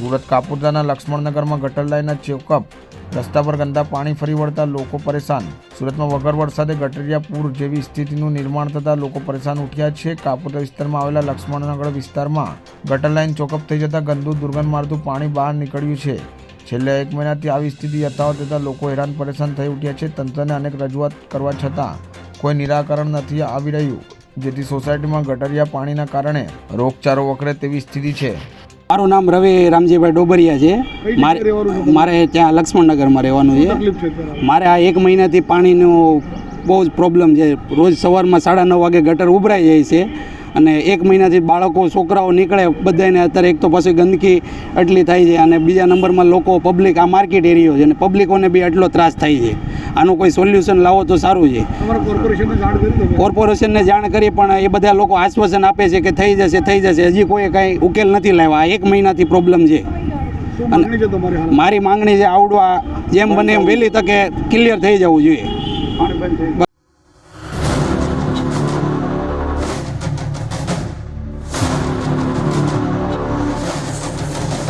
સુરત કાપોદ્રાના લક્ષ્મણનગરમાં ગટર લાઇનના ચોકઅપ, રસ્તા પર ગંદા પાણી ફરી વળતા લોકો પરેશાન. સુરતમાં વગર વરસાદે ગટરિયા પૂર જેવી સ્થિતિનું નિર્માણ થતાં લોકો પરેશાન ઉઠ્યા છે. કાપોદ્રા વિસ્તારમાં આવેલા લક્ષ્મણનગર વિસ્તારમાં ગટર લાઇન ચોકઅપ થઈ જતાં ગંદુ દુર્ગંધ મારતું પાણી બહાર નીકળ્યું છે. છેલ્લા એક મહિનાથી આવી સ્થિતિ યથાવત થતાં લોકો હેરાન પરેશાન થઈ ઉઠ્યા છે. તંત્રને અનેક રજૂઆત કરવા છતાં કોઈ નિરાકરણ નથી આવી રહ્યું, જેથી સોસાયટીમાં ગટરિયા પાણીના કારણે રોગચાળો વકરે તેવી સ્થિતિ છે. મારું નામ રવિ રામજીભાઈ ડોબરિયા છે. મારે મારે ત્યાં લક્ષ્મણનગરમાં રહેવાનું છે. મારે આ એક મહિનાથી પાણીનું બહુ જ પ્રોબ્લેમ છે. રોજ સવારમાં સાડા નવ વાગે ગટર ઉભરાઈ જાય છે અને એક મહિનાથી બાળકો છોકરાઓ નીકળે બધાને અત્યારે એક તો પછી ગંદકી એટલી થાય છે અને બીજા નંબરમાં લોકો પબ્લિક આ માર્કેટ એરિયો છે અને પબ્લિકોને બી આટલો ત્રાસ થાય છે. આનું કોઈ સોલ્યુશન લાવો તો સારું છે. કોર્પોરેશનને જાણ કરી પણ એ બધા લોકો આશ્વાસન આપે છે કે થઈ જશે થઈ જશે. હજી કોઈ કાંઈ ઉકેલ નથી લાવ્યા. આ એક મહિનાથી પ્રોબ્લેમ છે. મારી માંગણી છે આવડવા જેમ બને એમ વહેલી તકે ક્લિયર થઈ જવું જોઈએ.